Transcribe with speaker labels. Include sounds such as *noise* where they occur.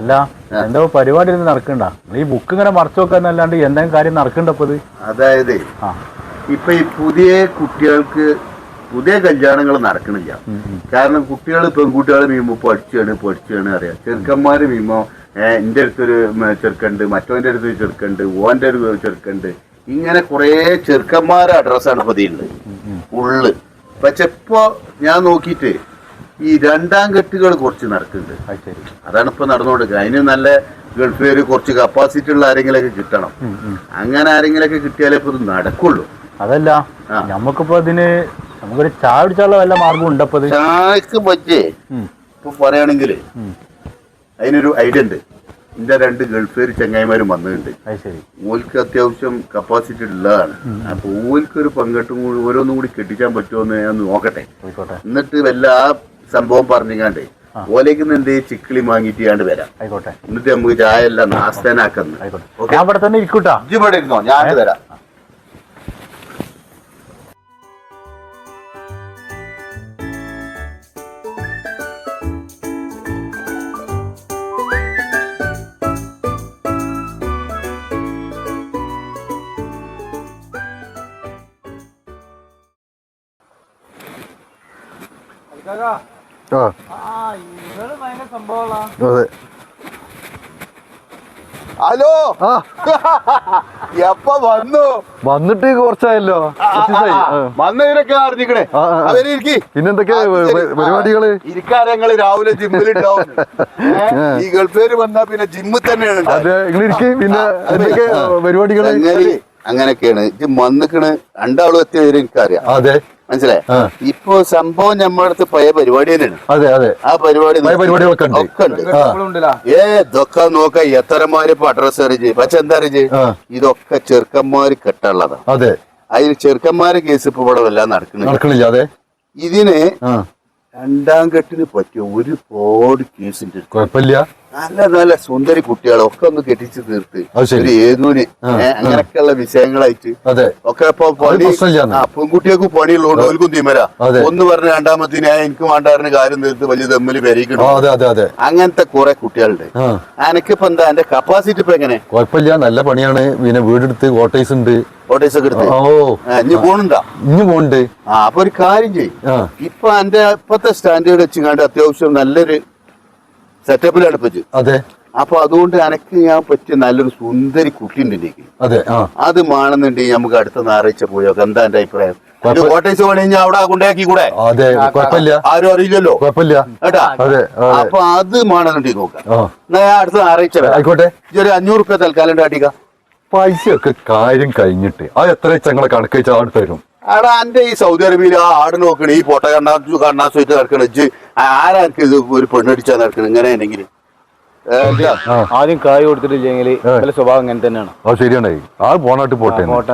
Speaker 1: അല്ല എന്തോ പരിപാടി ഒന്നും നടക്കണ്ട? ഈ ബുക്ക് ഇങ്ങനെ മറച്ചു വെക്കാന്നല്ലാണ്ട് എന്തെങ്കിലും കാര്യം നടക്കണ്ടപ്പോ ഇത്?
Speaker 2: അതായത് ഇപ്പൊ ഈ പുതിയ കുട്ടികൾക്ക് പുതിയ കല്യാണങ്ങൾ നടക്കണില്ല. കാരണം കുട്ടികൾ പെൺകുട്ടികൾ മീമോ പഠിച്ചാണ് പഠിച്ചാണ് അറിയാം. ചെറുക്കന്മാര് മീമോ എന്റെ അടുത്തൊരു ചെറുക്കുണ്ട് മറ്റവന്റെ അടുത്തൊരു ചെറുക്കണ്ട് ഓന്റെ ഒരു ചെറുക്കണ്ട്. ഇങ്ങനെ കുറേ ചെറുക്കന്മാരെ അഡ്രസ്സാണ് പതിയുള്ളത് ഉള്ളു. പക്ഷെ ഇപ്പോ ഞാൻ നോക്കിയിട്ട് ഈ രണ്ടാം കെട്ടുകൾ കുറച്ച് നടക്കുന്നുണ്ട്. അതാണ് ഇപ്പൊ നടന്നുകൊണ്ടിരിക്കുന്നത് അതിന് നല്ല ഗൾഫ് ഗൾഫുകാർ കുറച്ച് കപ്പാസിറ്റി ഉള്ള ആരെങ്കിലൊക്കെ കിട്ടണം. അങ്ങനെ ആരെങ്കിലൊക്കെ കിട്ടിയാലേ ഇപ്പൊ ഇത് നടക്കുള്ളൂ.
Speaker 1: അതല്ല. നമുക്കിപ്പോ അതിന് നമുക്കൊരു ചായ വല്ല മാർഗം ഉണ്ടപ്പോ
Speaker 2: ചായക്ക് പറ്റേ ഇപ്പൊ പറയുകയാണെങ്കിൽ അതിനൊരു ഐഡിയ ഉണ്ട്. എന്റെ രണ്ട് ഗൾഫ് ഗൾഫുകാർ ചങ്ങായിമാരും വന്നിട്ടുണ്ട്. ഓൽക്ക് അത്യാവശ്യം കപ്പാസിറ്റി ഉള്ളതാണ്. അപ്പൊ ഓൽക്ക് ഒരു പങ്കെട്ടും കൂടി ഓരോന്നും കൂടി കെട്ടിക്കാൻ പറ്റുമോ എന്ന് ഞാൻ നോക്കട്ടെ. എന്നിട്ട് വല്ല ആ സംഭവം പറഞ്ഞാണ്ട്. ഓലേക്ക് എന്ത് ചിക്കിളി വാങ്ങിയിട്ട് ഞാൻ വരാം.
Speaker 1: ആയിക്കോട്ടെ.
Speaker 2: എന്നിട്ട് നമുക്ക് ചായ എല്ലാം നാസ്തനാക്കുന്നു.
Speaker 1: ആയിക്കോട്ടെ. ഞാൻ ഇവിടെ തന്നെ ഇരിക്കൂട്ടാ.
Speaker 2: ഇജ്ജ് ഇവിടെ ഇരുന്നോ? ഞാൻ തരാം
Speaker 3: ആ. അതെ.
Speaker 2: ഹലോ? *laughs* എപ്പ വന്നു?
Speaker 3: വന്നിട്ട് കുറച്ചായല്ലോ.
Speaker 2: വന്നതിനൊക്കെ അറിഞ്ഞിക്കണേ. അവരിക്ക്
Speaker 3: പിന്നെന്തൊക്കെയാ പരിപാടികൾ?
Speaker 2: ഇരിക്കാരങ്ങൾ രാവിലെ ജിമ്മിലുണ്ടാവും ഉണ്ടാവും *laughs* ഈ ഗൾഫേര് വന്നാ പിന്നെ ജിമ്മിൽ തന്നെയാണ്.
Speaker 3: അതെ പിന്നെ എന്തൊക്കെ പരിപാടികൾ?
Speaker 2: അങ്ങനെ അങ്ങനെയൊക്കെയാണ്. ഇത് വന്നിക്കണ്. രണ്ടാളും എത്തിയ വിവരം എനിക്കറിയാം.
Speaker 3: അതെ.
Speaker 2: മനസ്സിലായി. ഇപ്പൊ സംഭവം നമ്മുടെ അടുത്ത് പഴയ പരിപാടി തന്നെയാണ്.
Speaker 3: അതെ അതെ.
Speaker 2: ആ പരിപാടി
Speaker 3: പരിപാടികളൊക്കെ ഉണ്ട്.
Speaker 2: ഒക്കെ ഉണ്ട്
Speaker 3: ആ
Speaker 2: ഏ ഇതൊക്കെ നോക്ക എത്രമാര് ഇപ്പൊ അഡ്രസ് അറിയിച്ച് പക്ഷെ എന്താ അറിയിച്ച് ഇതൊക്കെ ചെറുക്കന്മാര് കെട്ടുള്ളതാ
Speaker 3: അതെ.
Speaker 2: അതിന് ചെറുക്കന്മാര് കേസ് ഇപ്പൊ ഇവിടെ വല്ലാതെ നടക്കുന്നില്ല.
Speaker 3: നടക്കണില്ല അതെ.
Speaker 2: ഇതിന് രണ്ടാം കെട്ടിന് പറ്റിയ ഒരുപാട് കേസിന്റെ
Speaker 3: കുഴപ്പമില്ല.
Speaker 2: നല്ല നല്ല സുന്ദരി കുട്ടികളൊക്കെ ഒന്ന് കെട്ടിച്ച് തീർത്ത് ഒരു ഏതൂന്
Speaker 3: ആ,
Speaker 2: അങ്ങനെയൊക്കെയുള്ള വിഷയങ്ങളായിട്ട്. ഒക്കെ ഇപ്പൊ പണി പെൺകുട്ടികൾക്ക് പണിയുള്ളതുകൊണ്ട് ഓൽക്കും തീമര. ഒന്ന് പറഞ്ഞ രണ്ടാമത്തിന് എനിക്ക് വേണ്ടാറിന് കാര്യം തീർത്ത് വലിയ തമ്മിൽ പെരീക്കണം അങ്ങനത്തെ കുറെ കുട്ടികളുണ്ട്. എനിക്കിപ്പോ എന്താ എന്റെ കപ്പാസിറ്റി ഇപ്പൊ എങ്ങനെ?
Speaker 3: കുഴപ്പമില്ല നല്ല പണിയാണ്. പിന്നെ വീടെടുത്ത് കോട്ടേഴ്സ് ഉണ്ട്.
Speaker 2: ഓട്ടേഴ്സ് ഒക്കെ എടുത്ത്.
Speaker 3: ഓ.
Speaker 2: ആ, ഇനി പോണുണ്ടാ?
Speaker 3: ഇനി പോണ്ട്
Speaker 2: ആ അപ്പൊ ഒരു കാര്യം ചെയ്യും. ഇപ്പൊ എന്റെ ഇപ്പത്തെ സ്റ്റാൻഡേർഡ് വെച്ചുകൊണ്ട് അത്യാവശ്യം നല്ലൊരു സെറ്റപ്പിലാണ് അടുപ്പിച്ച്.
Speaker 3: അതെ.
Speaker 2: അപ്പൊ അതുകൊണ്ട് എനക്ക് ഞാൻ പറ്റിയ നല്ലൊരു സുന്ദരി കുട്ടി ഉണ്ട് എനിക്ക്
Speaker 3: അതെ
Speaker 2: അത് മാണെന്നുണ്ടെങ്കിൽ നമുക്ക് അടുത്ത ഞായറാഴ്ച പോയോ എന്താ എന്റെ അഭിപ്രായം? കോട്ടേഴ്സ് പണിഞ്ഞാൽ അവിടെ കൊണ്ടാക്കി കൂടെ ആരും അറിയില്ലല്ലോ. കേട്ടാ? അപ്പൊ അത് മാണെന്നുണ്ടെങ്കിൽ നോക്കാം. ഞാൻ അടുത്ത ഞായറാഴ്ച
Speaker 3: ആയിക്കോട്ടെ.
Speaker 2: ഒരു അഞ്ഞൂറ് റുപ്യ തൽക്കാലം കാട്ടിക്ക.
Speaker 3: പൈസയൊക്കെ കാര്യം കഴിഞ്ഞിട്ട്. അത് എത്ര ഞങ്ങളെ കണക്ക് വെച്ചാൽ തരും
Speaker 2: എടാ എന്റെ ഈ സൗദി അറേബ്യയിൽ ആ ആട് നോക്കണ ഈ പൊട്ട കണ്ണാ കണ്ണാസുമായിട്ട് നടക്കണ ഇജ്ജ് ആരാ എനിക്ക് ഇത് ഒരു പെണ്ണടിച്ചാ നടക്കണ ഇങ്ങനെ ഉണ്ടെങ്കിൽ
Speaker 3: ആ.
Speaker 1: ആദ്യം കായ് കൊടുത്തിട്ടില്ലെങ്കിൽ സ്വഭാവം ഇങ്ങനെ തന്നെയാണ്.
Speaker 3: അത് ശരിയാണ്. ആ പോണാട്ട് പോട്ടെ.
Speaker 1: പോട്ടെ